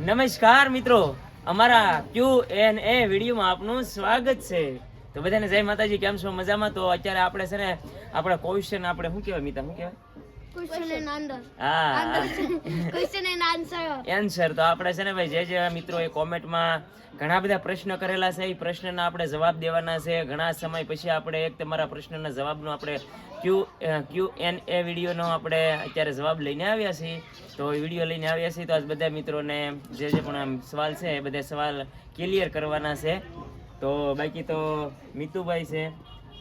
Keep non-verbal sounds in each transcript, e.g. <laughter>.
નમસ્કાર મિત્રો. અમારા ક્યુ એન એ વિડીયોમાં આપનું સ્વાગત છે. તો બધાને જય માતાજી, કેમ છો? મજામાં? તો અત્યારે આપણે છે ને, આપણે ક્વેશ્ચન આપણે શું કહેવાય મિતા? શું કહેવાય? એન્સર <laughs> તો આપણે છે ને ભાઈ જે જે મિત્રો એ કોમેન્ટમાં ઘણા બધા પ્રશ્ન કરેલા છે એ પ્રશ્નના આપણે જવાબ દેવાના છે. ઘણા સમય પછી આપણે એક તમારા પ્રશ્નના જવાબનો આપણે ક્યુ ક્યુ એન એ વિડીયોનો આપણે અત્યારે જવાબ લઈને આવ્યા છીએ. તો વીડિયો લઈને આવ્યા છીએ તો આજ બધા મિત્રોને જે જે પણ સવાલ છે એ બધા સવાલ ક્લિયર કરવાના છે. તો બાકી તો મિતુભાઈ છે.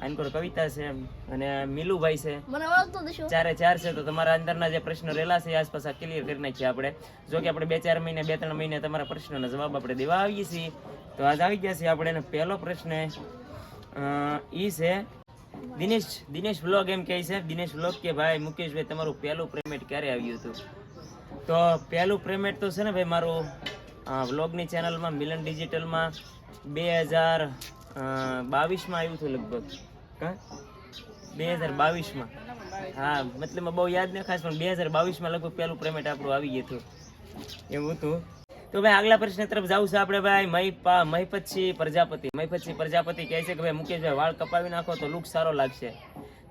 આનકોર કવિતા છે અને મિલુભાઈ છે. મને ઓળખતો દેશો ચારે ચાર છે તો તમારા અંદરના જે પ્રશ્ન રહેલા છે આસપાસ ક્લિયર કરી નાખીએ આપણે. જો કે આપણે બે ચાર મહિને બે ત્રણ મહિને તમારા પ્રશ્નોના જવાબ આપણે દેવા આવીએ છીએ. તો આજ આવી ગયા છીએ આપણે એનો પહેલો પ્રશ્ન. એ છે દિનેશ દિનેશ વ્લોગ એમ કહે છે. દિનેશ વ્લોગ કે ભાઈ મુકેશભાઈ તમારું પહેલું પેમેન્ટ ક્યારે આવ્યું હતું? તો પહેલું પેમેન્ટ તો છે ને ભાઈ મારું વ્લોગની ચેનલમાં મિલન ડિજિટલમાં બે હજાર બાવીસમાં આવ્યું હતું લગભગ. કા? બે હજાર બાવીસમાં. હા મતલબ બહુ યાદ ન ખાસ પણ બે હજાર બાવીસમાં લગભગ પહેલું પેમેન્ટ આપણું આવી ગયું હતું. એવું હતું? તો ભાઈ આગલા પ્રશ્ન તરફ જાવું છે આપણે ભાઈ. મહિપા મહિપતસિંહ પ્રજાપતિ. મહિપતસિંહ પ્રજાપતિ કહે છે કે ભાઈ મુકેશભાઈ વાળ કપાવી નાખો તો લુક સારો લાગશે.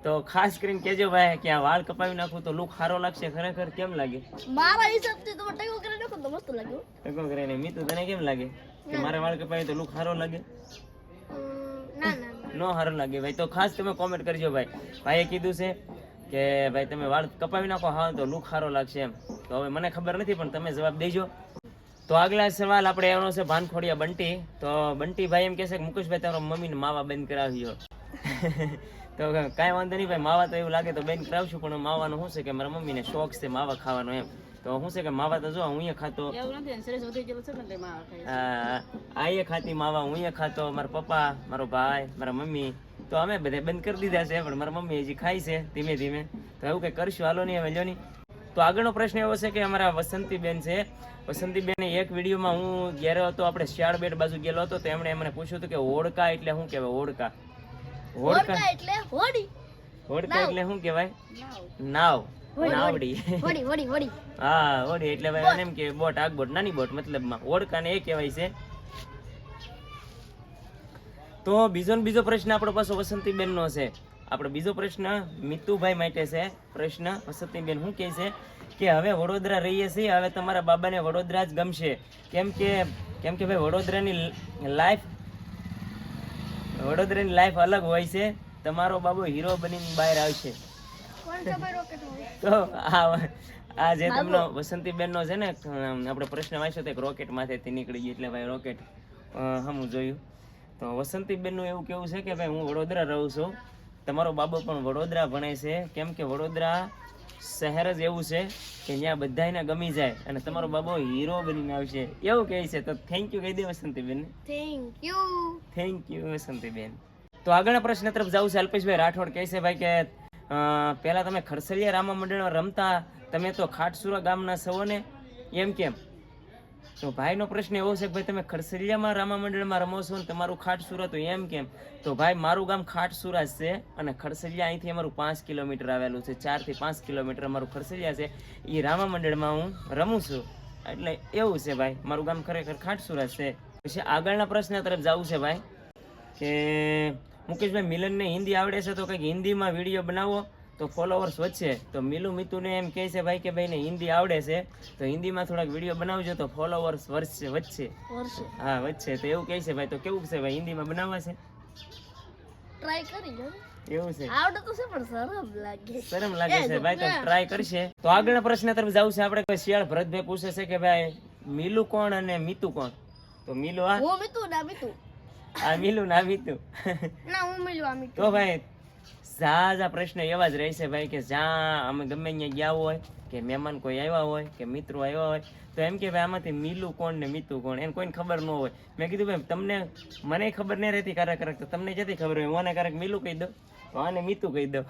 તો ખાસ કરીને કેજો ભાઈ કે આ વાળ કપાવી નાખું તો લુક સારો લાગશે. ખરેખર કેમ લાગે? મારા હિસાબથી તમે ટેકો કરી નાખો તો મસ્ત લાગ્યો ટકો કરીને. મીતુ તને કેમ લાગે? કે મારા વાળ કપાવી તો લુક સારો લાગે? ના સારું લાગે ભાઈ. તો ખાસ તમે કોમેન્ટ કરજો ભાઈ. ભાઈએ કીધું છે કે ભાઈ તમે વાળ કપાવી નાખો. હા, તો લુક સારો લાગશે એમ. તો હવે મને ખબર નથી, પણ તમે જવાબ દેજો. તો આગલા સવાલ આપણે એનો છે ભાનખોડિયા બંટી. તો બંટી ભાઈ એમ કહે છે કે મુકેશભાઈ તમારો મમ્મીને માવા બંધ કરાવ્યો. <laughs> તો કાંઈ વાંધો નહીં ભાઈ, માવા તો એવું લાગે તો બંધ કરાવશું, પણ માવાનું શું છે કે મારા મમ્મીને શોખ છે માવા ખાવાનો એમ. તો શું છે કે માવા તો જો હું અહીંયા ખાતો હા, આ એ ખાતી માવા હું અહીંયા ખાતો મારા પપ્પા મારો ભાઈ મારા મમ્મી. તો અમે બધે બંધ કરી દીધા છે પણ મારા મમ્મી હજી ખાય છે ધીમે ધીમે. તો એવું કંઈ કરશું હાલો નહીં હવે લ્યો નહીં. તો આગળનો પ્રશ્ન એવો છે કે અમારા વસંતીબેન છે. વસંતીબેન એક વિડીયોમાં હું ગયેલો હતો આપણે શિયાળ બેટ બાજુ ગયેલો હતો તો એમણે એમને પૂછ્યું હતું કે હોડકા એટલે શું કહેવાય? હોડકા. હોડકા. એટલે હોડી. હોડકા એટલે શું કહેવાય? નાવ. નાવડી હોડી હોડી હોડી હા હોડી એટલે ભાઈ એમ કે બોટ આગ બોટ નાની બોટ મતલબમાં. ઓળખાને એ કહેવાય છે. તો બીજો બીજો પ્રશ્ન આપણો પાછો વસંતીબેન છે. આપણો બીજો પ્રશ્ન મિતુભાઈ માટે છે. પ્રશ્ન વસંતીબેન શું કહે છે? કે હવે વડોદરા રહીએ છીએ હવે તમારા બાબાને વડોદરા જ ગમશે. કેમ કે કેમ કે ભાઈ વડોદરાની લાઈફ વડોદરાની લાઈફ અલગ હોય છે. તમારો બાબો હીરો બનીને બહાર આવશે. તો આ આ જે તમને વસંતીબેન નો છે ને આપણે પ્રશ્ન વાંચ્યો તો એક રોકેટમાંથી નીકળી ગઈ એટલે ભાઈ રોકેટ હમું જોયું. તો વસંતીબેનનું એવું કેવું છે કે ભાઈ હું વડોદરા રહું છું. તમારો બાબો પણ વડોદરા ભણે છે. કેમ કે વડોદરા શહેર જ એવું છે કે જ્યાં બધાને ગમી જાય અને તમારો બાબો હીરો બનીને આવશે. એવું કહે છે. તો થેન્ક યુ કહી દે વસંતીબેન થેન્ક યુ થેન્ક યુ વસંતીબેન. તો આગળના પ્રશ્ન તરફ જાઉં છે. અલ્પેશભાઈ રાઠોડ કહે છે ભાઈ કે પહેલા તમે ખરસલિયા રામા મંડળમાં રમતા, તમે તો ખાટસુરા ગામના છો ને. એમ કેમ? તો ભાઈનો પ્રશ્ન એવો છે કે ભાઈ તમે ખરસલિયામાં રામા મંડળમાં રમો છો ને તમારું ખાટસુરા, તો એમ કેમ? તો ભાઈ, મારું ગામ ખાટસુરા છે અને ખરસલિયા અહીંથી અમારું પાંચ કિલોમીટર આવેલું છે. ચારથી પાંચ કિલોમીટર અમારું ખરસલિયા છે. એ રામા મંડળમાં હું રમું છું. એટલે એવું છે ભાઈ, મારું ગામ ખરેખર ખાટસુરા છે. પછી આગળના પ્રશ્ન તરફ જવું છે ભાઈ, કે મુકેશભાઈ મિલનને હિન્દી આવડે છે તો કંઈક હિન્દીમાં વીડિયો બનાવો. તો ફોલોવર્સ વધશે. તો મિલુ મિતુને એમ કહે છે ભાઈ કે ભાઈને હિન્દી આવડે છે. તો હિન્દીમાં થોડાક વીડિયો બનાવજો તો ફોલોવર્સ વધશે વધશે. હા વધશે. તો એવું કહે છે ભાઈ. તો કેવું છે ભાઈ હિન્દીમાં બનાવવા છે? ટ્રાય કરી એવું છે? આવડે તો છે પણ શરમ લાગે શરમ લાગે છે ભાઈ. તો ટ્રાય કરશે. તો આગળના પ્રશ્ન તરફ જવું છે આપણે. શિયાળ ભરતભાઈ પૂછે છે કે ભાઈ મિલુ કોણ અને મિતુ કોણ? તો મિલુ આ હું મિતુ ના મિતુ. આ મિલુ ના મિતુ. ના હું મિલવા મિતુ. તો ભાઈ ઝાઝા પ્રશ્ન એવા જ રહેશે ભાઈ કે જ્યાં અમે ગમે ત્યાં ગયા હોય કે મહેમાન કોઈ આવ્યા હોય કે મિત્રો આવ્યા હોય તો એમ કે ભાઈ આમાંથી મિલું કોણ ને મિતુ કોણ? એને કોઈને ખબર ન હોય. મેં કીધું ભાઈ તમને મને ખબર નહીં રહેતી કારક કારક તો તમને જતી ખબર હોય? મને કારક મિલું કહી દો તો આને મિતુ કહી દો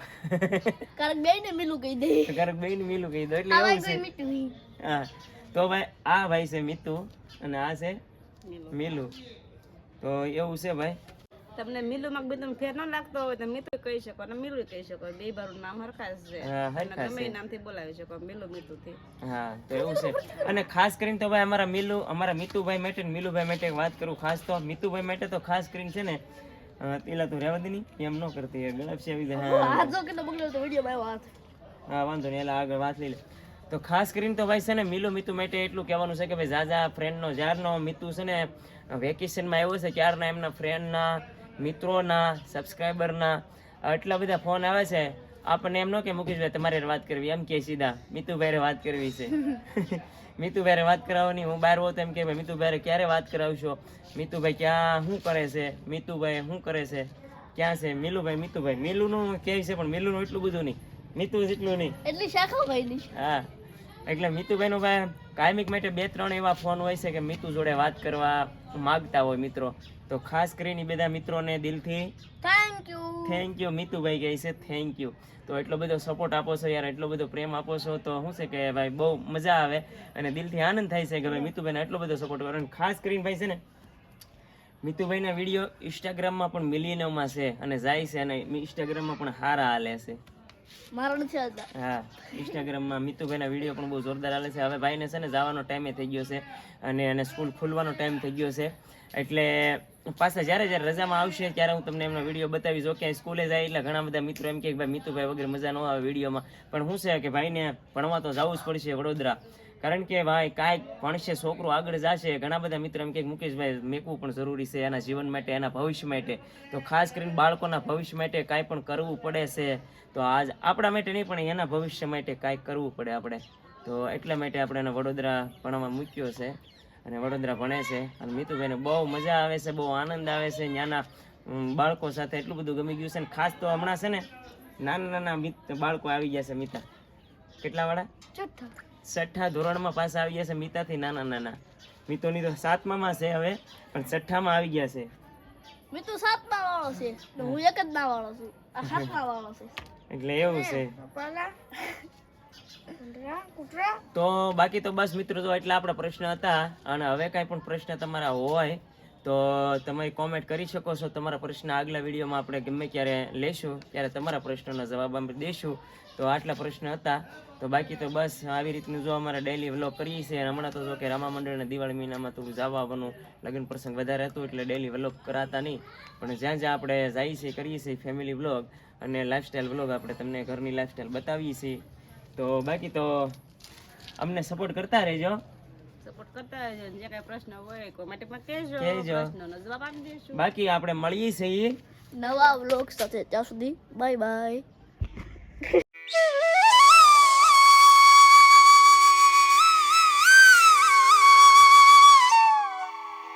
કારક બે ને મિલું કહી દે. કારક બે ને મિલું કહી દો એટલે એવું છે. હા. તો ભાઈ આ ભાઈ છે મિતુ અને આ છે મિલુ. તો એવું છે ભાઈ? તમને મિલુમાં બધું ફેર ન લાગતો હોય તો મિત્ર કહી શકો અને મિલુ કહી શકો. બે બારું નામ હરખાસ છે. તમે. નામથી બોલાવી શકો મિલુ મીતુ થી હા તો એવું છે. અને ખાસ કરીને તો ભાઈ અમારા મિલુ અમારા મિતુભાઈ માટે મિલુભાઈ માટે વાત કરું ખાસ તો. મિતુભાઈ માટે તો ખાસ કરીને છે ને પેલા તું રહેવા દે એમ ન કરતી. યાર છે આવી જાય. હા. હા વાંધો નહીં એલા આગળ વાત લઈ લે. તો ખાસ કરીને તો ભાઈ છે ને મિલુ મિતુ માટે એટલું કહેવાનું છે કે ભાઈ જાજા ફ્રેન્ડનો જ્યારનો મિતુ છે ને વેકેશનમાં આવ્યો છે ક્યારના એમના ફ્રેન્ડના મિત્રોના સબસ્ક્રાઈબરના એટલા બધા ફોન આવે છે. આપણને એમ ન કે મુકેશભાઈ તમારે વાત કરવી. એમ કે સીધા મિતુભાઈ વાત કરવી છે. <laughs> મિતુભાઈ વાત કરાવવાની હું બહાર હોત એમ કે ભાઈ મિતુભાઈ ક્યારે વાત કરાવશો? મિતુભાઈ ક્યાં શું કરે છે? મિતુભાઈ શું કરે છે? ક્યાં છે? મિલુભાઈ મિતુભાઈ. મિલુનું કહે છે પણ મિલુનું એટલું બધું નહીં. મિતુ જેટલું નહીં. એટલી શાખા ભાઈ હા. એટલે મિતુભાઈ નો ભાઈ કાયમિક માટે બે ત્રણ એવા ફોન હોય છે કે મિતુ જોડે વાત કરવા માગતા હોય મિત્રો. તો ખાસ કરીને બધા મિત્રોને દિલથી thank you thank you Mitubhai કહે છે થેન્ક યુ તો એટલો બધો સપોર્ટ આપો છો યાર એટલો બધો પ્રેમ આપો છો તો શું છે કે ભાઈ બહુ મજા આવે અને દિલથી આનંદ થાય છે કે ભાઈ મિતુભાઈને એટલો બધો સપોર્ટ કરો. અને ખાસ કરીને ભાઈ છે ને મિતુભાઈના વીડિયો ઇન્સ્ટાગ્રામમાં પણ મિલિયનોમાં છે અને જાય છે અને ઇન્સ્ટાગ્રામમાં પણ હારા હાલે છે. મારો નથી આવતા. હા, ઇન્સ્ટાગ્રામમાં મિતુભાઈના વીડિયો પણ બહુ જોરદાર આવે છે. હવે ભાઈને છે ને જવાનો ટાઈમે થઈ ગયો છે અને એને સ્કૂલ ખુલવાનો ટાઈમ થઈ ગયો છે. એટલે પાછા જ્યારે જ્યારે રજામાં આવશે ત્યારે હું તમને એમનો વીડિયો બતાવીશ. ઓકે સ્કૂલે જાય એટલે ઘણા બધા મિત્રો એમ કે ભાઈ, મિતુભાઈ વગર મજા ન આવે વિડીયોમાં. પણ શું છે કે ભાઈને ભણવા તો જવું જ પડશે વડોદરા. કારણ કે ભાઈ, કાંઈક ભણશે, છોકરો આગળ જશે. ઘણા બધા મિત્રો એમ કે, મુકેશભાઈ, મેકવું પણ જરૂરી છે એના જીવન માટે, એના ભવિષ્ય માટે. તો ખાસ કરીને બાળકોના ભવિષ્ય માટે કાંઈ પણ કરવું પડે છે. તો આજ આપણા માટે નહીં, પણ એના ભવિષ્ય માટે કાંઈક કરવું પડે આપણે. તો એટલા માટે આપણે એને વડોદરા ભણવા મૂક્યો છે. અને વડોદરા ભણે છે. અને મિતુભાઈને બહુ મજા આવે છે, બહુ આનંદ આવે છે. ત્યાંના બાળકો સાથે એટલું બધું ગમી ગયું છે ને, ખાસ તો હમણાં છે ને નાના નાના બાળકો આવી ગયા છે મિતા. કેટલા વાળા? છઠ્ઠા ધોરણમાં પાછા આવી ગયા છે મિતાથી નાના નાના. મિતોની તો સાતમામાં છે હવે પણ છઠ્ઠામાં આવી ગયા છે. મિતુ સાતમા વાળો છે. હું એક જ ના વાળો છું. આ સાતમા વાળો છે. એટલે એવું છે. તો બાકી તો બસ મિત્રો તો એટલા આપણા પ્રશ્ન હતા અને હવે કાંઈ પણ પ્રશ્ન તમારા હોય તો તમે કોમેન્ટ કરી શકો છો. તમારા પ્રશ્ન આગલા વિડીયોમાં આપણે ગમે ક્યારે લેશું, ત્યારે તમારા પ્રશ્નોના જવાબ અમે દેશું. તો આટલા પ્રશ્ન હતા. તો બાકી તો બસ, આવી રીતનું જો અમારે ડેલી વ્લોગ કરીએ છીએ. હમણાં તો જો કે રામા મંડળના દિવાળી મહિનામાં તો જવા આવવાનું લગ્ન પ્રસંગ વધારે હતું, એટલે ડેલી વ્લોગ કરાતા નહીં. પણ જ્યાં જ્યાં આપણે જઈએ છીએ, કરીએ છીએ ફેમિલી વ્લોગ અને લાઇફસ્ટાઈલ વ્લોગ આપણે તમને ઘરની લાઇફસ્ટાઈલ બતાવીએ છીએ. તો બાકી તો અમને સપોર્ટ કરતા રહેજો. કરતા રહેજો જે કઈ પ્રશ્ન હોય કોમેન્ટમાં કહેજો કહેજો. પ્રશ્નોનો જવાબ આપી દઈશું. બાકી આપણે મળીએ છીએ. નવા વ્લોગ સાથે ત્યાં સુધી બાય બાય